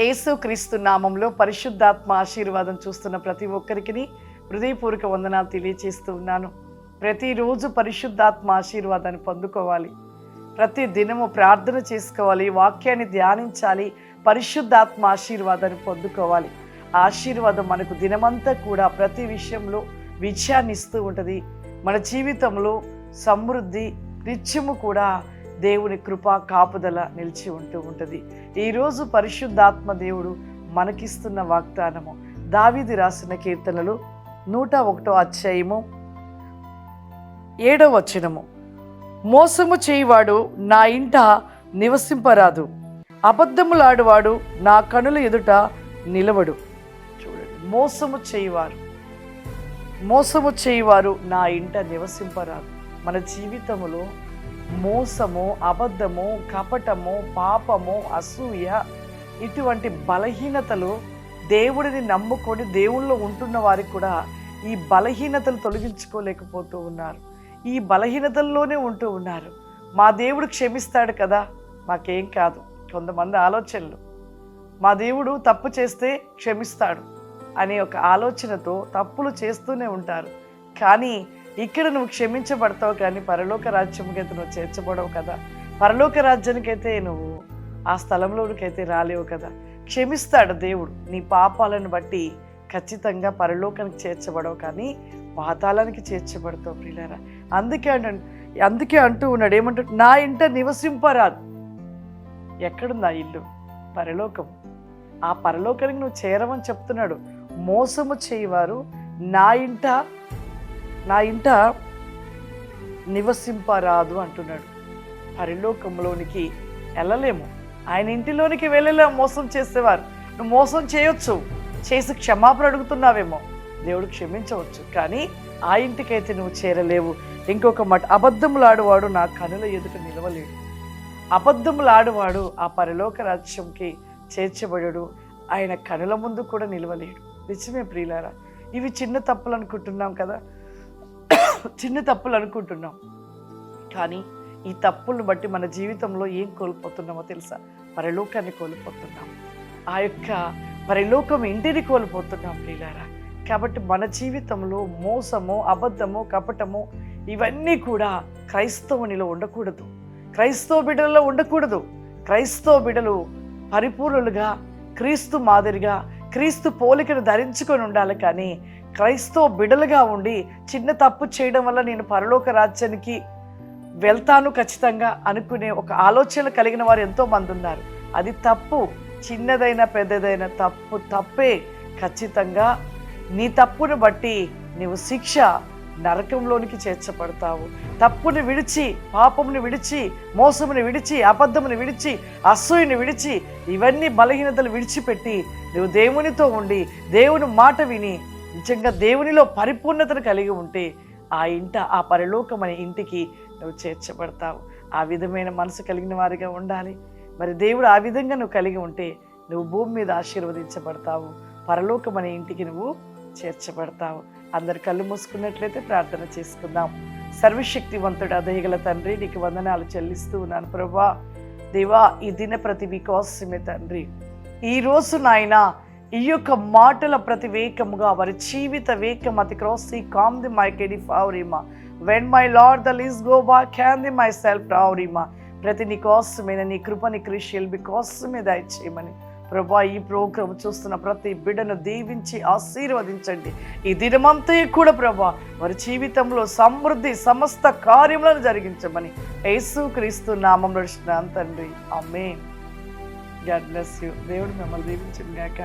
ఏసుక్రీస్తు నామంలో పరిశుద్ధాత్మ ఆశీర్వాదం చూస్తున్న ప్రతి ఒక్కరికి హృదయపూర్వక వందనాలు తెలియచేస్తూ ఉన్నాను. ప్రతిరోజు పరిశుద్ధాత్మ ఆశీర్వాదాన్ని పొందుకోవాలి. ప్రతి దినము ప్రార్థన చేసుకోవాలి వాక్యాన్ని ధ్యానించాలి పరిశుద్ధాత్మ ఆశీర్వాదాన్ని పొందుకోవాలి. ఆశీర్వాదం మనకు దినమంతా కూడా ప్రతి విషయంలో విజయాన్ని ఇస్తూ ఉంటుంది. మన జీవితంలో సమృద్ధి నిత్యము కూడా దేవుని కృప కాపుదల నిలిచి ఉంటూ ఉంటుంది. ఈరోజు పరిశుద్ధాత్మ దేవుడు మనకిస్తున్న వాగ్దానము. దావీది రాసిన కీర్తనలు నూట ఒకటో అధ్యాయము ఏడవ వచనము. మోసము చేయువాడు నా ఇంట నివసింపరాదు. అబద్ధములాడువాడు నా కనుల ఎదుట నిలవడు. చూడండి మోసము చేయువారు. మోసము చేయువారు నా ఇంట నివసింపరాదు. మన జీవితములో మోసము అబద్ధము కపటము పాపము అసూయ ఇటువంటి బలహీనతలు దేవుడిని నమ్ముకొని దేవుళ్ళో ఉంటున్న వారికి కూడా ఈ బలహీనతలు తొలగించుకోలేకపోతూ ఉన్నారు. ఈ బలహీనతల్లోనే ఉంటూ ఉన్నారు. మా దేవుడు క్షమిస్తాడు కదా? మాకేం కాదు. కొంతమంది ఆలోచనలు. మా దేవుడు తప్పు చేస్తే క్షమిస్తాడు అనే ఒక ఆలోచనతో తప్పులు చేస్తూనే ఉంటారు. కానీ ఇక్కడ నువ్వు క్షమించబడతావు కానీ పరలోక రాజ్యంకైతే నువ్వు చేర్చబడవు కదా. పరలోక రాజ్యానికైతే నువ్వు ఆ స్థలంలోనికైతే రాలేవు కదా. క్షమిస్తాడు దేవుడు. నీ పాపాలను బట్టి ఖచ్చితంగా పరలోకానికి చేర్చబడవు కానీ పాతాళానికి చేర్చబడతావు ప్రియులరా. అందుకే అంట అందుకే అంటూ ఉన్నాడు. ఏమంటాడు? నా ఇంట నివసింపరాదు. ఎక్కడుంది ఆ ఇల్లు? పరలోకం ఆ పరలోకానికి నువ్వు చేరవని చెప్తున్నాడు. మోసము చేయవారు. నా ఇంట నా ఇంట నివసింపరాదు అంటున్నాడు. పరలోకంలోనికి వెళ్ళలేము. ఆయన ఇంటిలోనికి వెళ్ళలేము. మోసం చేసేవారు. నువ్వు మోసం చేయొచ్చు. చేసి క్షమాపణ అడుగుతున్నావేమో. దేవుడు క్షమించవచ్చు. కానీ ఆ ఇంటికైతే నువ్వు చేరలేవు. ఇంకొక మాట అబద్ధములాడువాడు నా కనుల ఎదుట నిలవలేడు. అబద్ధములాడువాడు ఆ పరలోక రాజ్యంకి చేర్చబడడు. ఆయన కనుల ముందు కూడా నిలవలేడు. నిజమే ప్రియులారా ఇవి చిన్న తప్పులు అనుకుంటున్నాం కదా. చిన్న తప్పులు అనుకుంటున్నాం. కానీ ఈ తప్పులను బట్టి మన జీవితంలో ఏం కోల్పోతున్నామో తెలుసా? పరలోకాన్ని కోల్పోతున్నాం. ఆ యొక్క పరలోకం ఇంటిని కోల్పోతున్నాం లీలారా కాబట్టి మన జీవితంలో మోసము అబద్ధము కపటము ఇవన్నీ కూడా క్రైస్తవునిలో ఉండకూడదు. క్రైస్తవ బిడ్డలలో ఉండకూడదు. క్రైస్తవ బిడ్డలు పరిపూర్ణులుగా క్రీస్తు మాదిరిగా క్రీస్తు పోలికను ధరించుకొని ఉండాలి కానీ క్రైస్తవ బిడలుగా ఉండి చిన్న తప్పు చేయడం వల్ల నేను పరలోక రాజ్యానికి వెళ్తాను ఖచ్చితంగా అనుకునే ఒక ఆలోచన కలిగిన వారు ఎంతో మంది ఉన్నారు. అది తప్పు. చిన్నదైన పెద్దదైన తప్పు తప్పే. ఖచ్చితంగా నీ తప్పును బట్టి నీవు శిక్ష నరకంలోనికి చేర్చబడతావు. తప్పుని విడిచి పాపముని విడిచి మోసముని విడిచి అబద్ధముని విడిచి అసూయని విడిచి ఇవన్నీ బలహీనతలు విడిచిపెట్టి నువ్వు దేవునితో ఉండి దేవుని మాట విని నిజంగా దేవునిలో పరిపూర్ణతను కలిగి ఉంటే ఆ ఇంట ఆ పరలోకమైన ఇంటికి నువ్వు చేర్చబడతావు. ఆ విధమైన మనసు కలిగిన వారిగా ఉండాలి. మరి దేవుడు ఆ విధంగా నువ్వు కలిగి ఉంటే నువ్వు భూమి మీద ఆశీర్వదించబడతావు. పరలోకం అనే ఇంటికి నువ్వు చేర్చబడతావు. అందరు కళ్ళు మూసుకున్నట్లయితే ప్రార్థన చేసుకుందాం. సర్వశక్తివంతుడు అదయగల తండ్రి నీకు వందనాలు చెల్లిస్తూ ఉన్నాను ప్రభా. దేవా ఈ దిన ప్రతి వికోసమే తండ్రి ఈరోజు నాయన ఈ యొక్క మాటల ప్రతి వేకముగా వారి జీవిత వేకం అతి క్రోసి కామ్ ది మై కెడి ఫావరీమా వెన్ మై లార్డ్ ద లీస్ గో బా క్యాన్ ది మై సెల్ఫ్ రావరీమా. ప్రతి నీ కోసమైన నీ కృపని క్రిషియల్ బి కోసమే దయచేయమని. ప్రభా ఈ ప్రోగ్రాం చూస్తున్న ప్రతి బిడ్డను దీవించి ఆశీర్వదించండి. ఈ దినమంతా కూడా ప్రభా వారి జీవితంలో సమృద్ధి సమస్త కార్యములను జరిగించమని. యేసు క్రీస్తు నామంలో నడుచున్నాను తండ్రి. అమ్మే గాడ్ బ్లెస్ యూ దేవుడు మిమ్మల్ని దీవించిన గాక